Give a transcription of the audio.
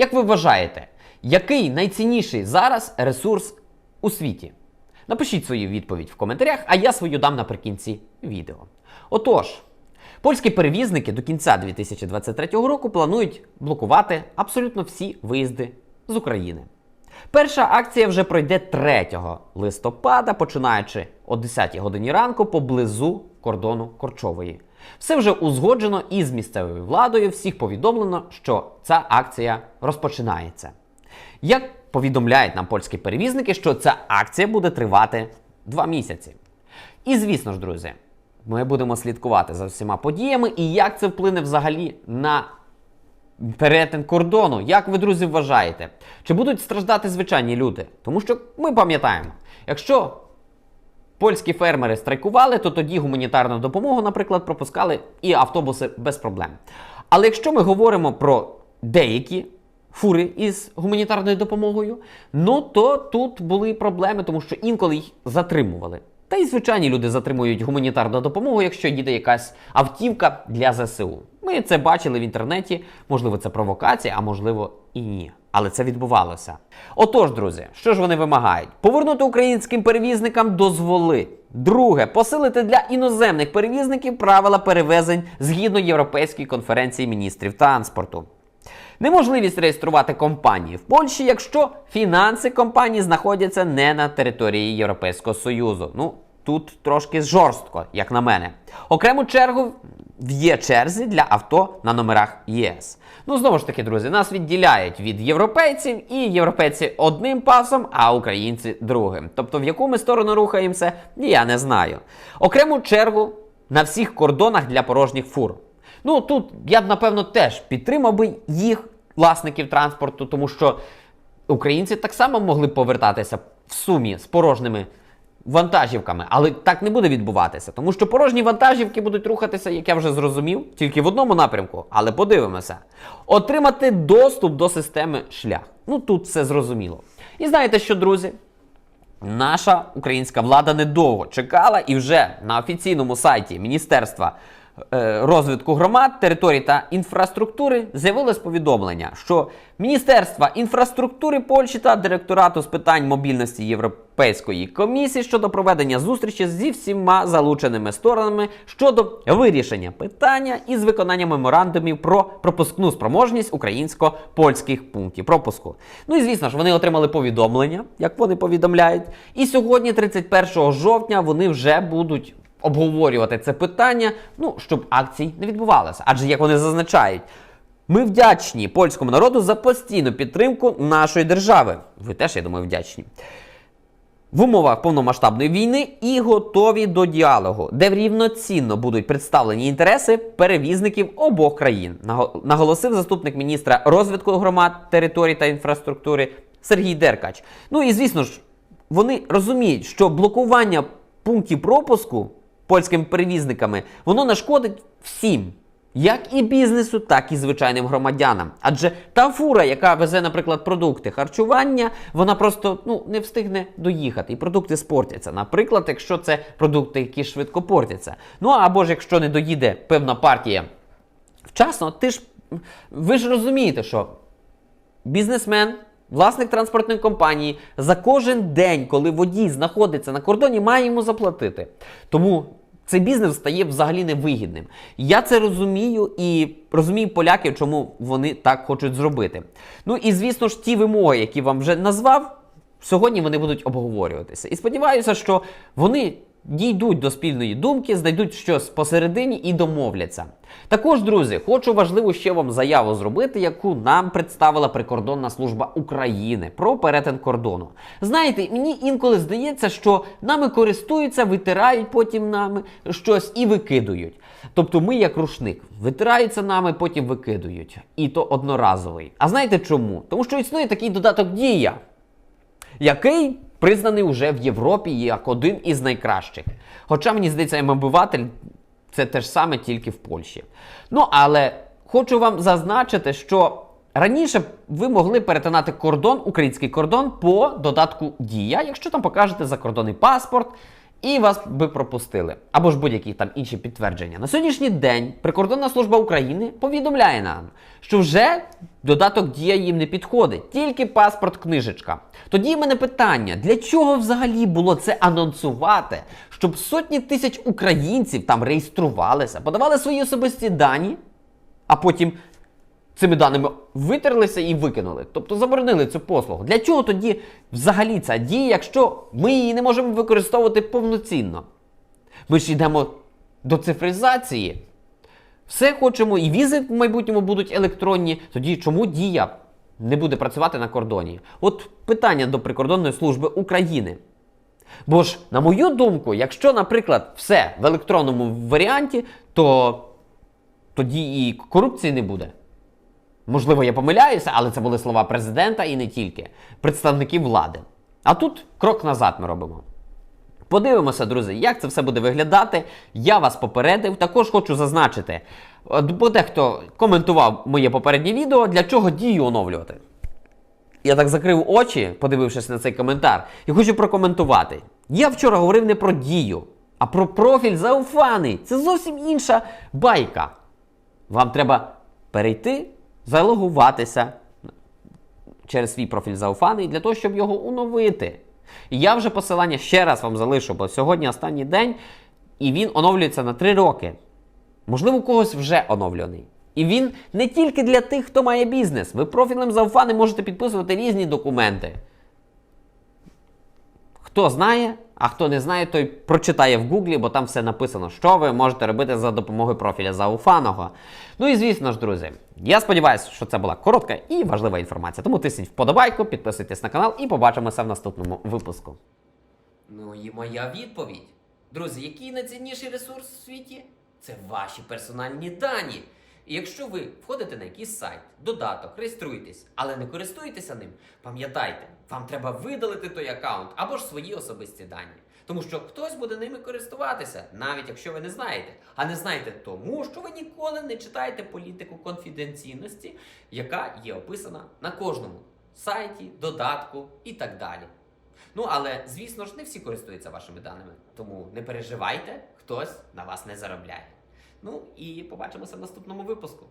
Як ви вважаєте, який найцінніший зараз ресурс у світі? Напишіть свою відповідь в коментарях, а я свою дам наприкінці відео. Отож, польські перевізники до кінця 2023 року планують блокувати абсолютно всі виїзди з України. Перша акція вже пройде 3 листопада, починаючи о 10 годині ранку поблизу кордону Корчової. Все вже узгоджено із місцевою владою. Всіх повідомлено, що ця акція розпочинається. Як повідомляють нам польські перевізники, що ця акція буде тривати два місяці. І звісно ж, друзі, ми будемо слідкувати за всіма подіями і як це вплине взагалі на перетин кордону. Як ви, друзі, вважаєте? Чи будуть страждати звичайні люди? Тому що ми пам'ятаємо, якщо польські фермери страйкували, то тоді гуманітарну допомогу, наприклад, пропускали і автобуси без проблем. Але якщо ми говоримо про деякі фури із гуманітарною допомогою, ну то тут були проблеми, тому що інколи їх затримували. Та й звичайні люди затримують гуманітарну допомогу, якщо їде якась автівка для ЗСУ. Ми це бачили в інтернеті, можливо, це провокація, а можливо і ні. Але це відбувалося. Отож, друзі, що ж вони вимагають? Повернути українським перевізникам дозволи. Друге, посилити для іноземних перевізників правила перевезень згідно Європейської конференції міністрів транспорту. Неможливість реєструвати компанії в Польщі, якщо фінанси компанії знаходяться не на території Європейського Союзу. Ну, тут трошки жорстко, як на мене. Окрему чергу в є черзі для авто на номерах ЄС. Ну, знову ж таки, друзі, нас відділяють від європейців, і європейці одним пасом, а українці другим. Тобто, в яку ми сторону рухаємося, я не знаю. Окрему чергу на всіх кордонах для порожніх фур. Ну тут я б напевно теж підтримав би їх, власників транспорту, тому що українці так само могли повертатися в сумі з порожніми вантажівками, але так не буде відбуватися, тому що порожні вантажівки будуть рухатися, як я вже зрозумів, тільки в одному напрямку, але подивимося. Отримати доступ до системи шлях. Ну тут все зрозуміло. І знаєте що, друзі? Наша українська влада недовго чекала і вже на офіційному сайті Міністерства розвитку громад, територій та інфраструктури з'явилось повідомлення, що Міністерства інфраструктури Польщі та директорату з питань мобільності Європейської комісії щодо проведення зустрічі зі всіма залученими сторонами щодо вирішення питання із виконання меморандумів про пропускну спроможність українсько-польських пунктів пропуску. Ну і звісно ж, вони отримали повідомлення, як вони повідомляють. І сьогодні, 31 жовтня, вони вже будуть обговорювати це питання, ну щоб акцій не відбувалося. Адже як вони зазначають. Ми вдячні польському народу за постійну підтримку нашої держави. Ви теж, я думаю, вдячні. В умовах повномасштабної війни і готові до діалогу, де рівноцінно будуть представлені інтереси перевізників обох країн, наголосив заступник міністра розвитку громад, територій та інфраструктури Сергій Деркач. Ну і звісно ж, вони розуміють, що блокування пунктів пропуску польськими перевізниками воно нашкодить всім. Як і бізнесу, так і звичайним громадянам. Адже та фура, яка везе, наприклад, продукти харчування, вона просто ну, не встигне доїхати, і продукти спортяться. Наприклад, якщо це продукти, які швидко портяться. Ну або ж якщо не доїде певна партія вчасно, ти ж ви ж розумієте, що бізнесмен, власник транспортної компанії за кожен день, коли водій знаходиться на кордоні, має йому заплатити. Тому цей бізнес стає взагалі невигідним. Я це розумію і розумію поляків, чому вони так хочуть зробити. Ну і звісно ж, ті вимоги, які вам вже назвав, сьогодні вони будуть обговорюватися. І сподіваюся, що вони дійдуть до спільної думки, знайдуть щось посередині і домовляться. Також, друзі, хочу важливу ще вам заяву зробити, яку нам представила прикордонна служба України про перетин кордону. Знаєте, мені інколи здається, що нами користуються, витирають потім нами щось і викидують. Тобто ми, як рушник, витираються нами, потім викидують. І то одноразовий. А знаєте чому? Тому що існує такий додаток дія який признаний уже в Європі як один із найкращих. Хоча мені здається, МБВатель це те ж саме тільки в Польщі. Ну але хочу вам зазначити, що раніше ви могли перетинати кордон, український кордон по додатку Дія, якщо там покажете закордонний паспорт. І вас би пропустили, або ж будь-які там інші підтвердження. На сьогоднішній день Прикордонна служба України повідомляє нам, що вже додаток дія їм не підходить, тільки паспорт, книжечка. Тоді в мене питання: для чого взагалі було це анонсувати, щоб сотні тисяч українців там реєструвалися, подавали свої особисті дані, а потім цими даними витерлися і викинули. Тобто заборонили цю послугу. Для чого тоді взагалі ця дія, якщо ми її не можемо використовувати повноцінно? Ми ж йдемо до цифризації. Все хочемо, і візи в майбутньому будуть електронні. Тоді чому дія не буде працювати на кордоні? От питання до прикордонної служби України. Бо ж, на мою думку, якщо, наприклад, все в електронному варіанті, то тоді і корупції не буде. Можливо, я помиляюся, але це були слова президента і не тільки представників влади. А тут крок назад ми робимо. Подивимося, друзі, як це все буде виглядати. Я вас попередив. Також хочу зазначити, бо дехто коментував моє попереднє відео, для чого дію оновлювати. Я так закрив очі, подивившись на цей коментар, і хочу прокоментувати. Я вчора говорив не про дію, а про профіль зауфаний. Це зовсім інша байка. Вам треба перейти, залогуватися через свій профіль зауфаний для того, щоб його оновити. І я вже посилання ще раз вам залишу, бо сьогодні останній день, і він оновлюється на 3 роки. Можливо, у когось вже оновлений. І він не тільки для тих, хто має бізнес. Ви профілем зауфани можете підписувати різні документи. Хто знає, а хто не знає, той прочитає в Гуглі, бо там все написано, що ви можете робити за допомогою профіля зауфаного. Ну і звісно ж, друзі, я сподіваюся, що це була коротка і важлива інформація. Тому тисніть вподобайку, підписуйтесь на канал і побачимося в наступному випуску. Ну і моя відповідь. Друзі, який найцінніший ресурс у світі? Це ваші персональні дані. І якщо ви входите на якийсь сайт, додаток, реєструєтесь, але не користуєтеся ним, пам'ятайте, вам треба видалити той аккаунт або ж свої особисті дані. Тому що хтось буде ними користуватися, навіть якщо ви не знаєте. А не знаєте тому, що ви ніколи не читаєте політику конфіденційності, яка є описана на кожному сайті, додатку і так далі. Ну, але звісно ж, не всі користуються вашими даними. Тому не переживайте, хтось на вас не заробляє. Ну і побачимося в наступному випуску.